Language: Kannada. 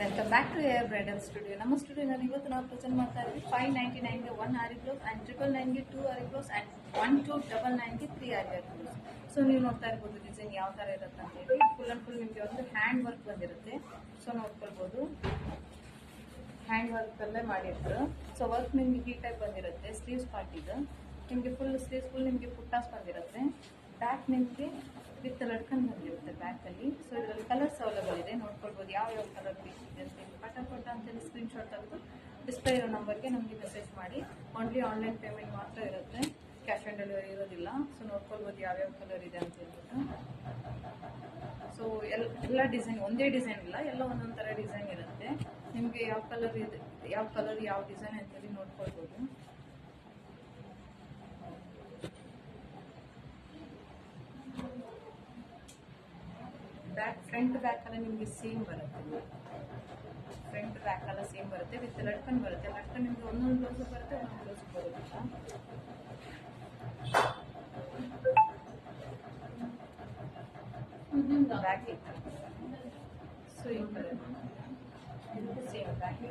Welcome back to air bridal studio ನಮ್ಮ ಸ್ಟುಡಿಯೋನಲ್ಲಿ ಇವತ್ತು ನಾವು ಪ್ರೆಸೆಂಟ್ ಮಾಡ್ತಾ ಇದ್ದೀವಿ five ninety ನೈನ್ಗೆ one aari blouse and triple ನೈನ್ಗೆ two aari blouse and one two double ನೈನ್ಗೆ three aari blouse so ನೀವು ನೋಡ್ತಾ ಇರ್ಬೋದು ಡಿಸೈನ್ ಯಾವ ಥರ ಇರುತ್ತೆ ಅಂತ ಹೇಳಿ. ಫುಲ್ ಆ್ಯಂಡ್ ಫುಲ್ ನಿಮಗೆ ಒಂದು ಹ್ಯಾಂಡ್ ವರ್ಕ್ ಬಂದಿರುತ್ತೆ. ಸೊ ನೋಡ್ಕೊಳ್ಬೋದು. ಹ್ಯಾಂಡ್ ವರ್ಕಲ್ಲೇ ಮಾಡಿರ್ತಾರೆ ಸೊ ವರ್ಕ್ ನಿಮಗೆ ಈ ಟೈಪ್ ಬಂದಿರುತ್ತೆ. ಸ್ಲೀವ್ಸ್ ಪಾರ್ಟಿದು ನಿಮಗೆ ಫುಲ್ ಸ್ಲೀವ್ಸ್ ಫುಲ್ ನಿಮಗೆ ಪುಟ್ಟಾಸ್ ಬಂದಿರುತ್ತೆ. ಬ್ಯಾಕ್ ನಿಮಗೆ ವಿತ್ ಲಡ್ಕನ್ ಬಂದಿರುತ್ತೆ ಬ್ಯಾಕಲ್ಲಿ ಸೊ ಇದರಲ್ಲಿ ಕಲರ್ ಸೌಲಭ್ಯ ಇದೆ ನೋಡ್ಕೊಳ್ಬೋದು ಯಾವ ಯಾವ ಕಲರ್ ಬೇಕಿದೆ ಅಂತ ಹೇಳಿ. ಪಟ ಪಟ ಅಂತೇಳಿ ಸ್ಕ್ರೀನ್ಶಾಟ್ ತೆಗೆದು ಡಿಸ್ಪ್ಲೇ ಇರೋ ನಂಬರ್ಗೆ ನಮಗೆ ಮೆಸೇಜ್ ಮಾಡಿ. ಓನ್ಲಿ ಆನ್ಲೈನ್ ಪೇಮೆಂಟ್ ಮಾತ್ರ ಇರುತ್ತೆ. ಕ್ಯಾಶ್ ಆನ್ ಡೆಲಿವರಿ ಇರೋದಿಲ್ಲ. ಸೊ ನೋಡ್ಕೊಳ್ಬೋದು ಯಾವ್ಯಾವ ಕಲರ್ ಇದೆ ಅಂತ ಹೇಳ್ಬಿಟ್ಟು. ಸೊ ಎಲ್ಲ ಎಲ್ಲ ಡಿಸೈನ್ ಒಂದೇ ಡಿಸೈನ್ ಇಲ್ಲ. ಎಲ್ಲ ಒಂದೊಂದು ಥರ ಡಿಸೈನ್ ಇರುತ್ತೆ. ನಿಮಗೆ ಯಾವ ಕಲರ್ ಇದೆ, ಯಾವ ಕಲರ್ ಯಾವ ಡಿಸೈನ್ ಅಂತೇಳಿ ನೋಡ್ಕೊಳ್ಬೋದು. ಬ್ಯಾಕ್ ಫ್ರಂಟ್ ಬ್ಯಾಕ್ ಎಲ್ಲ ನಿಮಗೆ ಸೇಮ್ ಬರುತ್ತೆ ಫ್ರಂಟ್ ಬ್ಯಾಕ್ ಎಲ್ಲ ಸೇಮ್ ಬರುತ್ತೆ ವಿತ್ ಲಡ್ಕನ್ ಬರುತ್ತೆ ಲಡ್ಕನ್ ನಿಮಗೆ ಒಂದೊಂದು ಬ್ಲೌಸ್ ಬರುತ್ತೆ ಒಂದೊಂದು ಬ್ಲೌಸ್ ಬರುತ್ತೆ ಬ್ಯಾಕ್ ಸೊ ಈ ಕಲರ್ ಸೇಮ್ ಬ್ಯಾಕ್